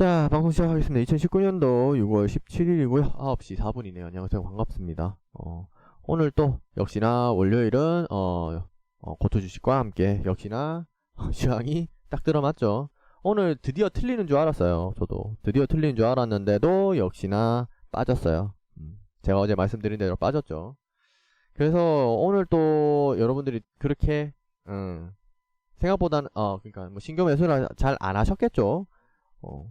자, 방송 시작하겠습니다. 2019년도 6월 17일이고요. 9시 4분이네요. 안녕하세요. 반갑습니다. 어, 오늘 또 역시나 월요일은 어, 어, 고토 주식과 함께 역시나 시황이 딱 들어맞죠. 오늘 드디어 틀리는 줄 알았어요. 저도 드디어 틀리는 줄 알았는데도 역시나 빠졌어요. 음, 제가 어제 말씀드린 대로 빠졌죠. 그래서 오늘 또 여러분들이 그렇게 음, 생각보다는 어 그러니까 뭐 신경 매수를 잘 안 하셨겠죠. 어,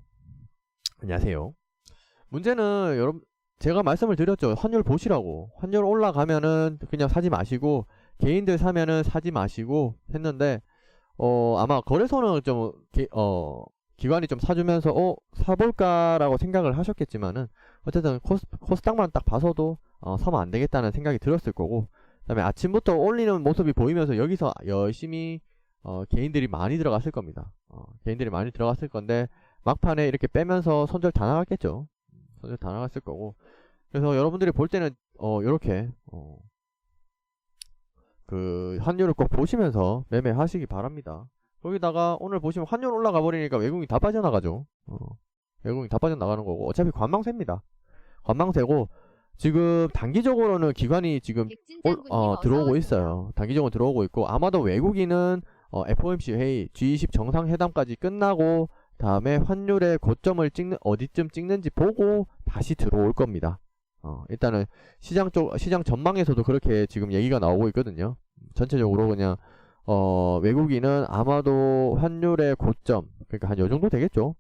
안녕하세요. 문제는 여러분 제가 말씀을 드렸죠. 환율 보시라고. 환율 올라가면은 그냥 사지 마시고 개인들 사면은 사지 마시고 했는데 어 아마 거래소는 좀 어 기관이 좀 사주면서 어 사볼까라고 생각을 하셨겠지만은 어쨌든 코스 코스닥만 딱 봐서도 어 사면 안 되겠다는 생각이 들었을 거고 그다음에 아침부터 올리는 모습이 보이면서 여기서 열심히 어 개인들이 많이 들어갔을 겁니다. 어 개인들이 많이 들어갔을 건데 막판에 이렇게 빼면서 손절 다 나갔겠죠. 손절 다 나갔을 거고. 그래서 여러분들이 볼 때는 어 요렇게 어, 그 환율을 꼭 보시면서 매매하시기 바랍니다. 거기다가 오늘 보시면 환율 올라가 버리니까 외국인이 다 빠져나가죠. 어, 외국인이 다 빠져나가는 거고 어차피 관망세입니다. 관망세고 지금 단기적으로는 기관이 지금 올, 어, 들어오고 있어요. 단기적으로 들어오고 있고 아마도 외국인은 어, FOMC 회의, G20 정상회담까지 끝나고 다음에 환율의 고점을 찍는 어디쯤 찍는지 보고 다시 들어올 겁니다. 어, 일단은 시장 쪽 시장 전망에서도 그렇게 지금 얘기가 나오고 있거든요. 전체적으로 그냥 어, 외국인은 아마도 환율의 고점 그러니까 한 요 정도 되겠죠.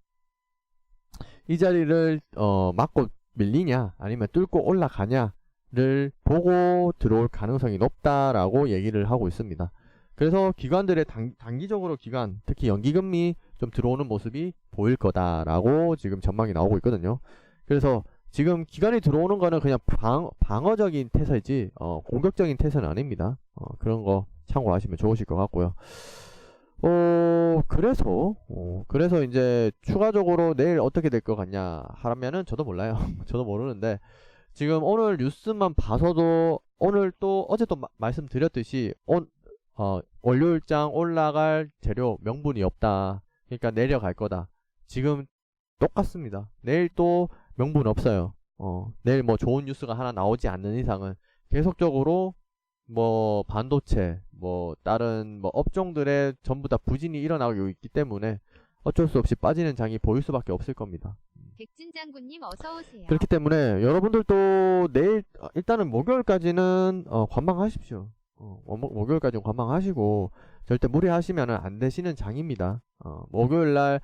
이 자리를 어, 맞고 밀리냐 아니면 뚫고 올라가냐를 보고 들어올 가능성이 높다라고 얘기를 하고 있습니다. 그래서 기관들의 단, 단기적으로 기관 특히 연기금리 좀 들어오는 모습이 보일 거다라고 지금 전망이 나오고 있거든요. 그래서 지금 기관이 들어오는 거는 그냥 방, 방어적인 태세지 어, 공격적인 태세는 아닙니다. 어, 그런 거 참고하시면 좋으실 것 같고요. 어, 그래서 어, 그래서 이제 추가적으로 내일 어떻게 될 것 같냐 하면은 저도 몰라요. 저도 모르는데 지금 오늘 뉴스만 봐서도 오늘 또 어제 또 마, 말씀드렸듯이 온, 어, 월요일장 올라갈 재료 명분이 없다. 그러니까 내려갈 거다. 지금 똑같습니다. 내일 또 명분 없어요. 어, 내일 뭐 좋은 뉴스가 하나 나오지 않는 이상은 계속적으로 뭐 반도체, 뭐 다른 뭐 업종들의 전부 다 부진이 일어나고 있기 때문에 어쩔 수 없이 빠지는 장이 보일 수밖에 없을 겁니다. 백진 장군님 어서 오세요. 그렇기 때문에 여러분들도 내일 어, 일단은 목요일까지는 어, 관망하십시오. 어, 목- 목요일까지는 관망하시고 절대 무리하시면 안 되시는 장입니다. 어, 목요일 날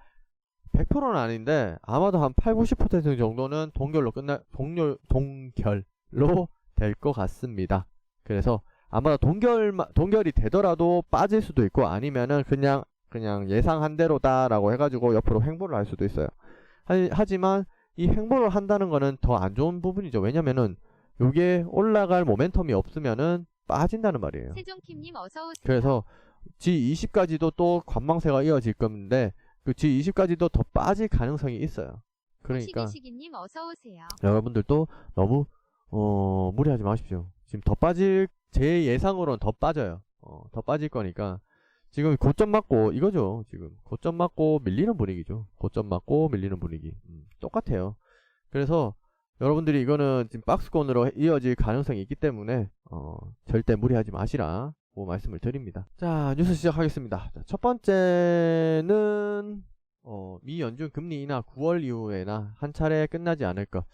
100%는 아닌데 아마도 한 8, 90% 정도는 동결로 끝날 동결 동결로 될 것 같습니다. 그래서 아마 동결 동결이 되더라도 빠질 수도 있고 아니면은 그냥 그냥 예상한 대로다라고 해가지고 옆으로 횡보를 할 수도 있어요. 하- 하지만 이 횡보를 한다는 거는 더 안 좋은 부분이죠. 왜냐면은 요게 올라갈 모멘텀이 없으면은 빠진다는 말이에요. 세종킴님 어서 오세요. 그래서 G20까지도 또 관망세가 이어질 건데 그 G20까지도 더 빠질 가능성이 있어요. 그러니까 시기시기님 어서 오세요. 여러분들도 너무 어, 무리하지 마십시오. 지금 더 빠질 제 예상으로는 더 빠져요. 어, 더 빠질 거니까 지금 고점 맞고 이거죠. 지금 고점 맞고 밀리는 분위기죠. 고점 맞고 밀리는 분위기 음, 똑같아요. 그래서 여러분들이 이거는 지금 박스권으로 이어질 가능성이 있기 때문에 어, 절대 무리하지 마시라 고 말씀을 드립니다. 자 뉴스 시작하겠습니다. 자, 첫 번째는 어, 미 연준 금리 인하 9월 이후에나 한 차례 끝나지 않을 것.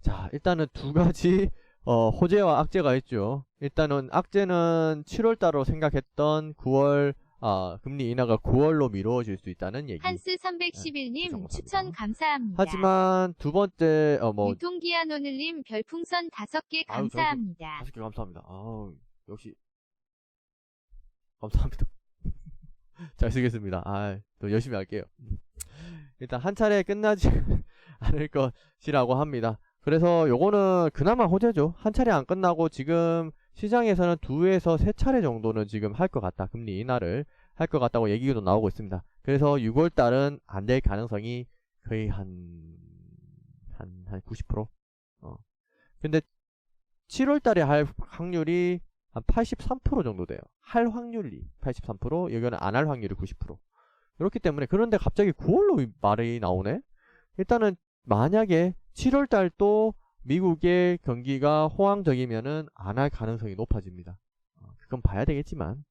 자, 일단은 두 가지 어, 호재와 악재가 있죠. 일단은 악재는 7월 달로 생각했던 9월 아, 금리 인하가 9월로 미뤄질 수 있다는 얘기. 한스 네, 311님 감사합니다. 추천 감사합니다. 하지만 두 번째 어 뭐 유통기한 오늘님 별풍선 5개 아유, 감사합니다. 다섯 개 감사합니다. 아우, 역시 감사합니다. 잘 쓰겠습니다. 아, 또 열심히 할게요. 일단 한 차례 끝나지 않을 것이라고 합니다. 그래서 요거는 그나마 호재죠. 한 차례 안 끝나고 지금 시장에서는 두에서 세 차례 정도는 지금 할 것 같다. 금리 인하를 할 것 같다고 얘기도 나오고 있습니다. 그래서 6월 달은 안 될 가능성이 거의 한, 한, 한 90%? 어. 근데 7월 달에 할 확률이 한 83% 정도 돼요. 할 확률이 83%, 여기는 안 할 확률이 90%. 그렇기 때문에 그런데 갑자기 9월로 말이 나오네? 일단은 만약에 7월 달도 미국의 경기가 호황적이면은 안 할 가능성이 높아집니다. 어, 그건 봐야 되겠지만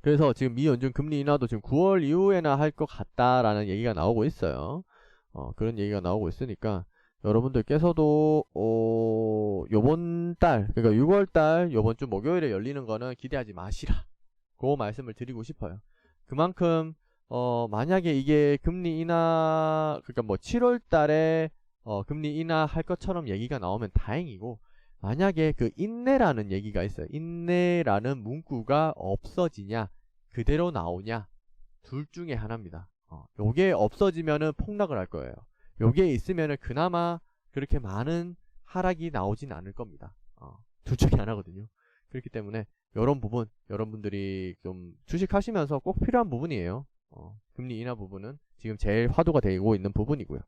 그래서 지금 미 연준 금리 인하도 지금 9월 이후에나 할 것 같다라는 얘기가 나오고 있어요. 어, 그런 얘기가 나오고 있으니까 여러분들께서도 어, 요번 달 그러니까 6월 달 요번 주 목요일에 열리는 거는 기대하지 마시라. 그 말씀을 드리고 싶어요. 그만큼 어, 만약에 이게 금리 인하 그러니까 뭐 7월 달에 어, 금리 인하 할 것처럼 얘기가 나오면 다행이고 만약에 그 인내라는 얘기가 있어요. 인내라는 문구가 없어지냐 그대로 나오냐 둘 중에 하나입니다. 어, 요게 없어지면은 폭락을 할 거예요. 요게 있으면은 그나마 그렇게 많은 하락이 나오진 않을 겁니다. 어, 둘 중에 하나거든요. 그렇기 때문에 이런 부분 여러분들이 좀 주식하시면서 꼭 필요한 부분이에요. 어, 금리 인하 부분은 지금 제일 화두가 되고 있는 부분이고요.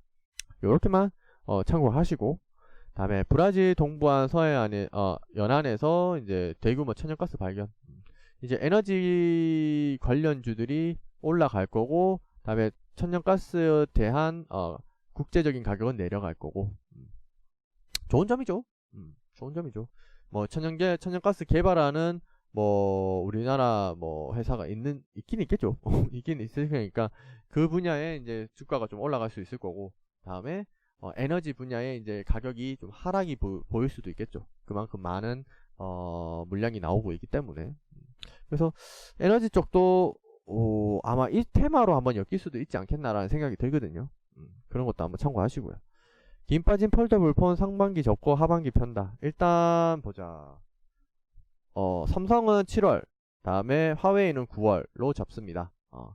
요렇게만 어, 참고하시고 다음에 브라질 동부안 서해안에 어, 연안에서 이제 대규모 천연가스 발견. 음, 이제 에너지 관련주들이 올라갈 거고 다음에 천연가스에 대한 어, 국제적인 가격은 내려갈 거고 음, 좋은 점이죠. 음, 좋은 점이죠. 뭐 천연계 천연가스 개발하는 뭐 우리나라 뭐 회사가 있는 있긴 있겠죠. 있긴 있을 거니까 그 분야에 이제 주가가 좀 올라갈 수 있을 거고 다음에 어, 에너지 분야에 이제 가격이 좀 하락이 보, 보일 수도 있겠죠. 그만큼 많은 어, 물량이 나오고 있기 때문에 음. 그래서 에너지 쪽도 어, 아마 이 테마로 한번 엮일 수도 있지 않겠나라는 생각이 들거든요. 음, 그런 것도 한번 참고하시고요. 김 빠진 폴더블 폰 상반기 접고 하반기 편다. 일단 보자. 어, 삼성은 7월, 다음에 화웨이는 9월로 잡습니다. 어,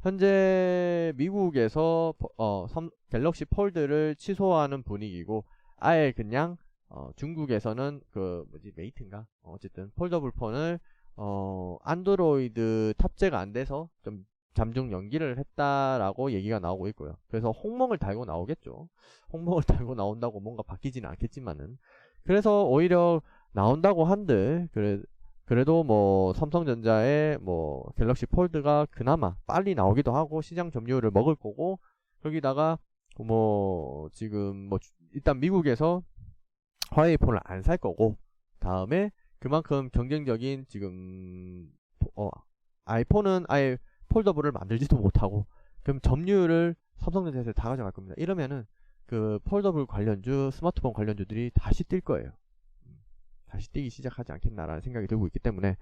현재 미국에서 포- 어, 삼- 갤럭시 폴드를 취소하는 분위기고 아예 그냥 어, 중국에서는 그 뭐지 메이트인가 어, 어쨌든 폴더블 폰을 어, 안드로이드 탑재가 안 돼서 좀 잠중 연기를 했다라고 얘기가 나오고 있고요. 그래서 홍멍을 달고 나오겠죠. 홍멍을 달고 나온다고 뭔가 바뀌지는 않겠지만은 그래서 오히려 나온다고 한들 그래 그래도 뭐 삼성전자의 뭐 갤럭시 폴드가 그나마 빨리 나오기도 하고 시장 점유율을 먹을 거고 거기다가 뭐 지금 뭐 주- 일단 미국에서 화웨이 폰을 안 살 거고 다음에 그만큼 경쟁적인 지금 어 아이폰은 아예 폴더블을 만들지도 못하고 그럼 점유율을 삼성전자에서 다 가져갈 겁니다. 이러면은 그 폴더블 관련주 스마트폰 관련주들이 다시 뛸 거예요. 음, 다시 뛰기 시작하지 않겠나라는 생각이 들고 있기 때문에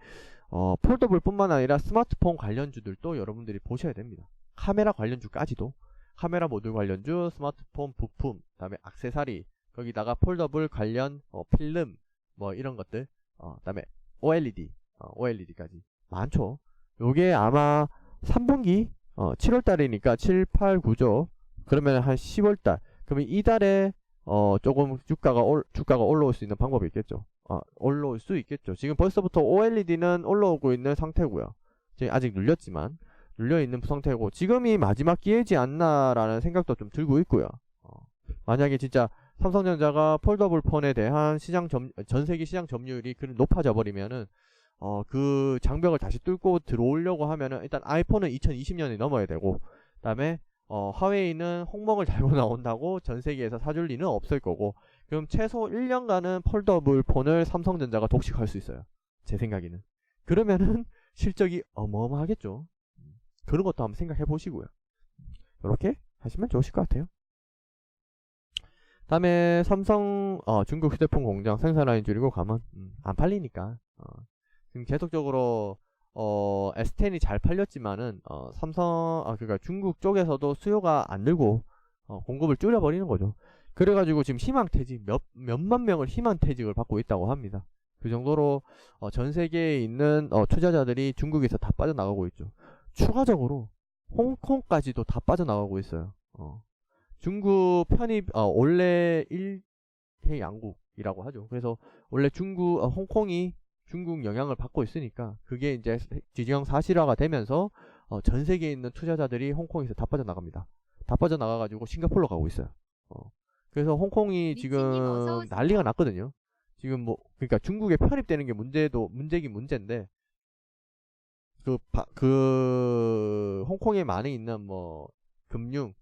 어, 폴더블뿐만 아니라 스마트폰 관련주들도 여러분들이 보셔야 됩니다. 카메라 관련주까지도 카메라 모듈 관련주, 스마트폰 부품, 그다음에 액세서리, 거기다가 폴더블 관련 어, 필름 뭐 이런 것들, 어, 그다음에 OLED, 어, OLED까지 많죠. 요게 아마 3분기 어, 7월 달이니까 7, 8, 9죠. 그러면 한 10월 달. 그러면 이달에 어, 조금 주가가 올, 주가가 올라올 수 있는 방법이 있겠죠. 아, 올라올 수 있겠죠. 지금 벌써부터 OLED는 올라오고 있는 상태고요. 지금 아직 눌렸지만 눌려 있는 상태고 지금이 마지막 기회지 않나라는 생각도 좀 들고 있고요. 어, 만약에 진짜 삼성전자가 폴더블 폰에 대한 시장 점, 전 세계 시장 점유율이 그 높아져 버리면은 어, 그 장벽을 다시 뚫고 들어오려고 하면은 일단 아이폰은 2020년에 넘어야 되고 그다음에 어, 화웨이는 홍먹을 달고 나온다고 전 세계에서 사줄 리는 없을 거고 그럼 최소 1년간은 폴더블 폰을 삼성전자가 독식할 수 있어요. 제 생각에는. 그러면은 실적이 어마어마하겠죠. 그런 것도 한번 생각해 보시고요. 이렇게 하시면 좋으실 것 같아요. 다음에 삼성 어, 중국 휴대폰 공장 생산 라인 줄이고 가면 음, 안 팔리니까 어, 지금 계속적으로 어, S10이 잘 팔렸지만은 어, 삼성 아 그러니까 중국 쪽에서도 수요가 안 늘고 어, 공급을 줄여 버리는 거죠. 그래가지고 지금 희망퇴직 몇 몇만 명을 희망퇴직을 받고 있다고 합니다. 그 정도로 어, 전 세계에 있는 어, 투자자들이 중국에서 다 빠져나가고 있죠. 추가적으로 홍콩까지도 다 빠져나가고 있어요. 어. 중국 편입 어, 원래 일해 양국이라고 하죠. 그래서 원래 중국 어, 홍콩이 중국 영향을 받고 있으니까 그게 이제 지정 사실화가 되면서 어, 전 세계에 있는 투자자들이 홍콩에서 다 빠져나갑니다. 다 빠져나가가지고 싱가포르로 가고 있어요. 어. 그래서 홍콩이 지금. 난리가 났거든요. 지금 뭐 그러니까 중국에 편입되는 게 문제도 문제긴 문제인데 그, 바, 그, 홍콩에 많이 있는 뭐, 금융,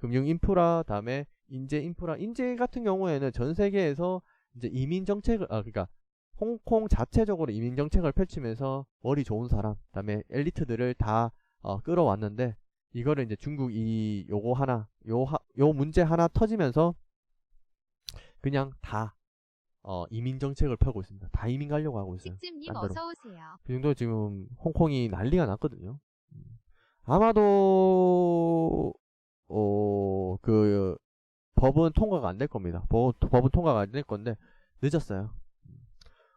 금융 인프라 다음에 인재 인프라 인재 같은 경우에는 전 세계에서 이제 이민 정책을 아 그러니까 홍콩 자체적으로 이민 정책을 펼치면서 머리 좋은 사람 그다음에 엘리트들을 다 어, 끌어왔는데 이거를 이제 중국 이 요거 하나 요, 하, 요 문제 하나 터지면서 그냥 다 어, 이민 정책을 펴고 있습니다. 다 이민 가려고 하고 있어요. 데로. 어서 오세요. 그 정도 지금 홍콩이 난리가 났거든요. 음. 아마도 어, 그 법은 통과가 안 될 겁니다. 법, 법은 통과가 안 될 건데 늦었어요. 음.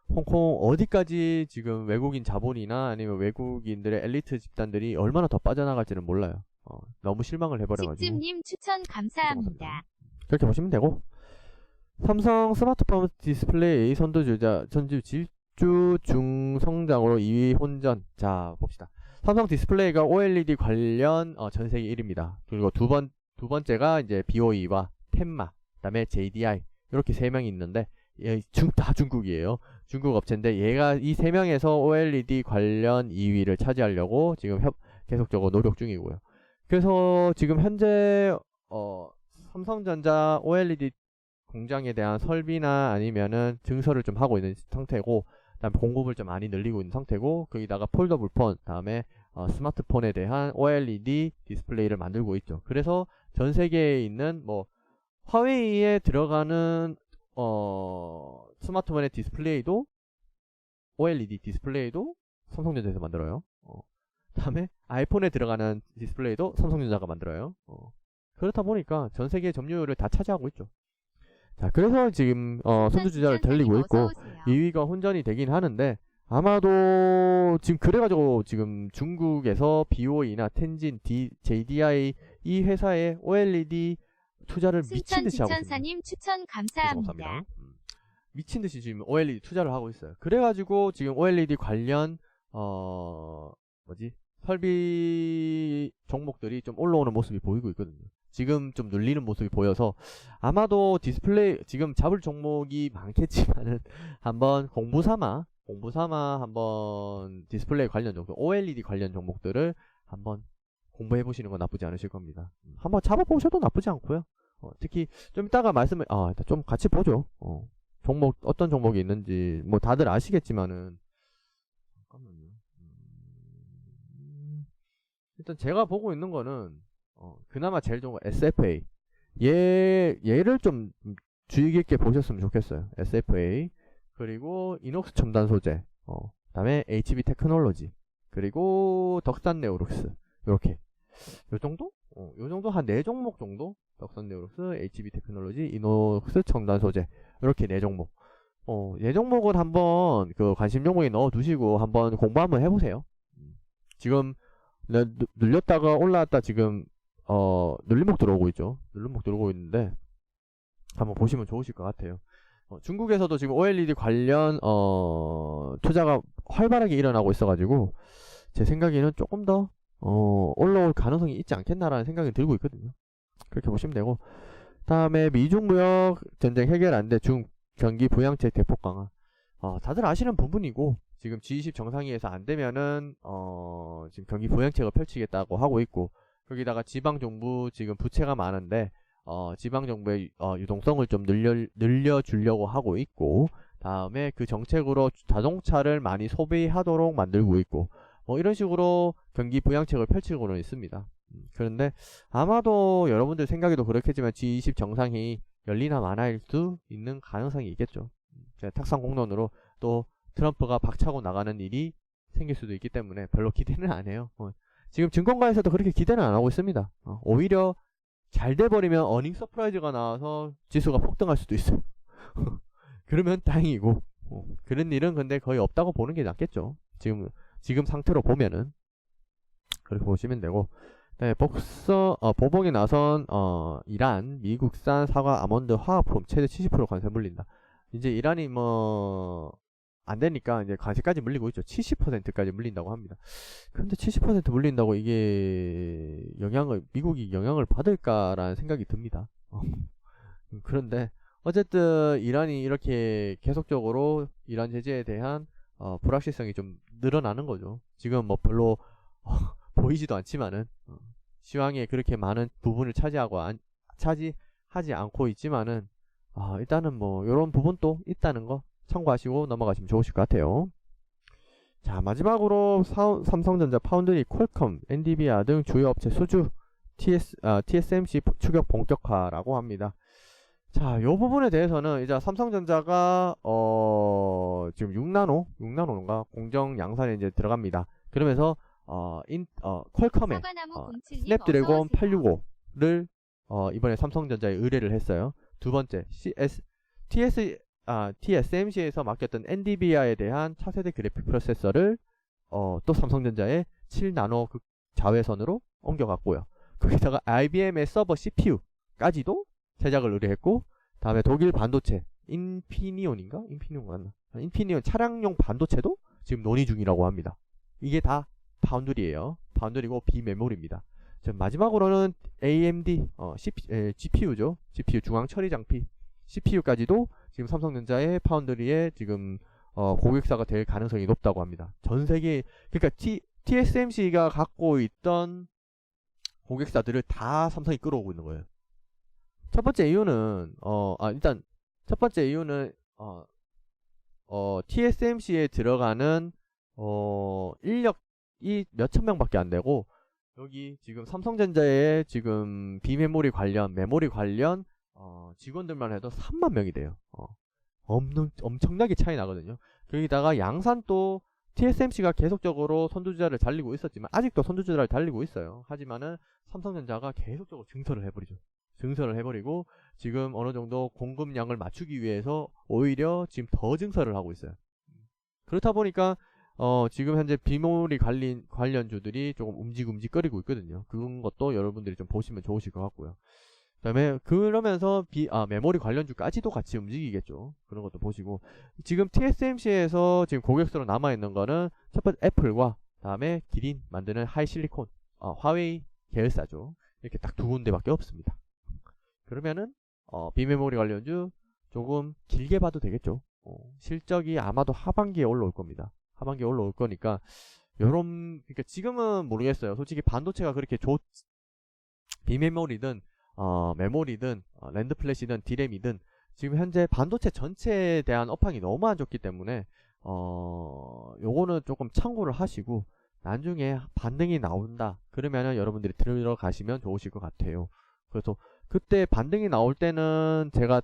홍콩 어디까지 지금 외국인 자본이나 아니면 외국인들의 엘리트 집단들이 얼마나 더 빠져나갈지는 몰라요. 어, 너무 실망을 해버려가지고. 찍집님 추천 감사합니다. 그렇게 보시면 되고 삼성 스마트폰 디스플레이 선두주자 전주 질주 중성장으로 2위 혼전. 자 봅시다. 삼성 디스플레이가 OLED 관련 어, 전 세계 1위입니다. 그리고 두 번 두 번째가 이제 BOE와 텐마 그 다음에 JDI 이렇게 세 명이 있는데 다 중국이에요. 중국 업체인데 얘가 이 세 명에서 OLED 관련 2위를 차지하려고 지금 협, 계속적으로 노력 중이고요. 그래서 지금 현재 어 삼성전자 OLED 공장에 대한 설비나 아니면은 증설을 좀 하고 있는 상태고 그다음 공급을 좀 많이 늘리고 있는 상태고 거기다가 폴더블 폰 다음에 어, 스마트폰에 대한 OLED 디스플레이를 만들고 있죠. 그래서 전 세계에 있는 뭐 화웨이에 들어가는 어 스마트폰의 디스플레이도 OLED 디스플레이도 삼성전자에서 만들어요. 어. 다음에 아이폰에 들어가는 디스플레이도 삼성전자가 만들어요. 어. 그렇다 보니까 전 세계 점유율을 다 차지하고 있죠. 자, 그래서 지금 어, 선두주자를 달리고 있고 2위가 혼전이 되긴 하는데 아마도 지금 그래가지고 지금 중국에서 BOE나 텐진, D, JDI 이 회사에 OLED 투자를 미친 듯이 하고 있습니다. 추천. 감사합니다. 음. 미친 듯이 지금 OLED 투자를 하고 있어요. 그래가지고 지금 OLED 관련 어 뭐지 설비 종목들이 좀 올라오는 모습이 보이고 있거든요. 지금 좀 눌리는 모습이 보여서 아마도 디스플레이 지금 잡을 종목이 많겠지만은 한번 공부 삼아 공부 삼아 한번 디스플레이 관련 종목, OLED 관련 종목들을 한번 공부해 보시는 건 나쁘지 않으실 겁니다. 음, 한번 잡아 보셔도 나쁘지 않고요. 어, 특히 좀 이따가 말씀을 아, 좀 같이 보죠. 어, 종목 어떤 종목이 있는지 뭐 다들 아시겠지만은 잠깐만요. 음, 일단 제가 보고 있는 거는 어, 그나마 제일 좋은 거 SFA. 얘 얘를 좀 주의 깊게 보셨으면 좋겠어요. SFA 그리고 이녹스 첨단 소재, 어, 그다음에 HB 테크놀로지 그리고 덕산 네오룩스 이렇게 요 정도? 어, 요 정도 한 네 종목 정도? 덕산 네오룩스, HB 테크놀로지, 이녹스 첨단 소재 이렇게 네 종목. 어, 네 종목은 한번 그 관심 종목에 넣어 두시고 한번 공부 한번 해보세요. 음. 지금 눌렸다가 올라왔다 지금 어 눌림목 들어오고 있죠. 눌림목 들어오고 있는데 한번 보시면 좋으실 것 같아요. 어, 중국에서도 지금 OLED 관련 어 투자가 활발하게 일어나고 있어가지고 제 생각에는 조금 더 어, 올라올 가능성이 있지 않겠나라는 생각이 들고 있거든요. 그렇게 보시면 되고 다음에 미중 무역 전쟁 해결 안 돼 중 경기 부양책 대폭 강화. 어, 다들 아시는 부분이고 지금 G20 정상회의에서 안 되면은 어, 지금 경기 부양책을 펼치겠다고 하고 있고 거기다가 지방 정부 지금 부채가 많은데 어, 지방 정부의 어, 유동성을 좀 늘려 늘려 주려고 하고 있고 다음에 그 정책으로 자동차를 많이 소비하도록 만들고 있고 뭐 이런 식으로 경기 부양책을 펼치고는 있습니다. 음, 그런데 아마도 여러분들 생각에도 그렇겠지만 G20 정상이 열리나 마나일 수 있는 가능성이 있겠죠. 음, 탁상 공론으로 또 트럼프가 박차고 나가는 일이 생길 수도 있기 때문에 별로 기대는 안 해요. 어, 지금 증권가에서도 그렇게 기대는 안 하고 있습니다. 어, 오히려 잘 돼버리면 어닝 서프라이즈가 나와서 지수가 폭등할 수도 있어요. 그러면 다행이고 어, 그런 일은 근데 거의 없다고 보는 게 낫겠죠. 지금 지금 상태로 보면은 그렇게 보시면 되고 네, 복서 어, 보복에 나선 어, 이란 미국산 사과 아몬드 화학품 최대 70% 관세 물린다. 이제 이란이 뭐 안 되니까 이제 관세까지 물리고 있죠. 70%까지 물린다고 합니다. 근데 70% 물린다고 이게 영향을 미국이 영향을 받을까라는 생각이 듭니다. 그런데 어쨌든 이란이 이렇게 계속적으로 이란 제재에 대한 어, 불확실성이 좀 늘어나는 거죠. 지금 뭐 별로 어, 보이지도 않지만은 어, 시황에 그렇게 많은 부분을 차지하고 안, 차지하지 않고 있지만은 아, 일단은 뭐 이런 부분도 있다는 거 참고하시고 넘어가시면 좋으실 것 같아요. 자 마지막으로 사- 삼성전자, 파운드리, 퀄컴, 엔디비아 등 주요 업체 수주 TS, 아, TSMC 추격 본격화라고 합니다. 자, 요 부분에 대해서는 이제 삼성전자가 어 지금 6나노, 6나노인가 공정 양산에 이제 들어갑니다. 그러면서 어, 인, 어 퀄컴의 어, 07님 스냅드래곤 어서 오세요. 865를 어, 이번에 삼성전자에 의뢰를 했어요. 두 번째, CS, TS, 아, TSMC에서 맡겼던 NDVIA에 대한 차세대 그래픽 프로세서를 어, 또 삼성전자의 7나노 극 자외선으로 옮겨갔고요. 거기다가 IBM의 서버 CPU까지도 제작을 의뢰했고, 다음에 독일 반도체 인피니온인가? 인피니온 맞나? 아, 인피니온 차량용 반도체도 지금 논의 중이라고 합니다. 이게 다 파운드리예요. 파운드리고 비메모리입니다. 자, 마지막으로는 AMD 어, CP, 에, GPU죠. GPU 중앙 처리 장비 CPU까지도 지금 삼성전자의 파운드리에 지금 어, 고객사가 될 가능성이 높다고 합니다. 전 세계 그러니까 T, TSMC가 갖고 있던 고객사들을 다 삼성이 끌어오고 있는 거예요. 첫 번째 이유는 어, 아, 일단 첫 번째 이유는 어, 어, TSMC에 들어가는 어, 인력이 몇천 명밖에 안 되고 여기 지금 삼성전자의 지금 비메모리 관련, 메모리 관련 어, 직원들만 해도 3만 명이 돼요. 어, 엄청, 엄청나게 차이 나거든요. 거기다가 양산 또 TSMC가 계속적으로 선두주자를 달리고 있었지만 아직도 선두주자를 달리고 있어요. 하지만은 삼성전자가 계속적으로 증설을 해버리죠. 증설을 해버리고 지금 어느 정도 공급량을 맞추기 위해서 오히려 지금 더 증설을 하고 있어요. 그렇다 보니까 어, 지금 현재 관련, 관련주들이 조금 움직움직거리고 있거든요. 그런 것도 여러분들이 좀 보시면 좋으실 것 같고요. 그 다음에, 그러면서 비, 아, 메모리 관련주까지도 같이 움직이겠죠. 그런 것도 보시고. 지금 TSMC에서 지금 고객수로 남아 있는 거는 첫 번째 애플과, 다음에 기린 만드는 하이실리콘, 어, 화웨이 계열사죠. 이렇게 딱 두 군데밖에 없습니다. 그러면은, 어, 비메모리 관련주 조금 길게 봐도 되겠죠. 어, 실적이 아마도 하반기에 올라올 겁니다. 하반기에 올라올 거니까 요런 그러니까 지금은 모르겠어요. 솔직히 반도체가 그렇게 좋 비메모리든 어, 메모리든 어, 랜드 플래시든 디램이든 지금 현재 반도체 전체에 대한 업황이 너무 안 좋기 때문에 어, 요거는 조금 참고를 하시고 나중에 반등이 나온다. 그러면은 여러분들이 들어가시면 좋으실 것 같아요. 그래서 그때 반등이 나올 때는 제가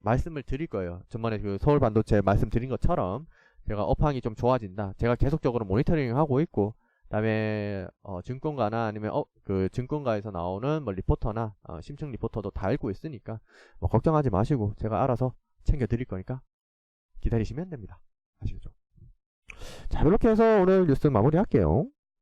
말씀을 드릴 거예요. 전번에 그 서울 반도체 말씀드린 것처럼 제가 업황이 좀 좋아진다. 제가 계속적으로 모니터링 하고 있고, 그 다음에 어, 증권가나 아니면 어, 그 증권가에서 나오는 뭐 리포터나 어, 심층 리포터도 다 알고 있으니까 뭐 걱정하지 마시고 제가 알아서 챙겨 드릴 거니까 기다리시면 됩니다. 아시겠죠? 자 이렇게 해서 오늘 뉴스 마무리할게요.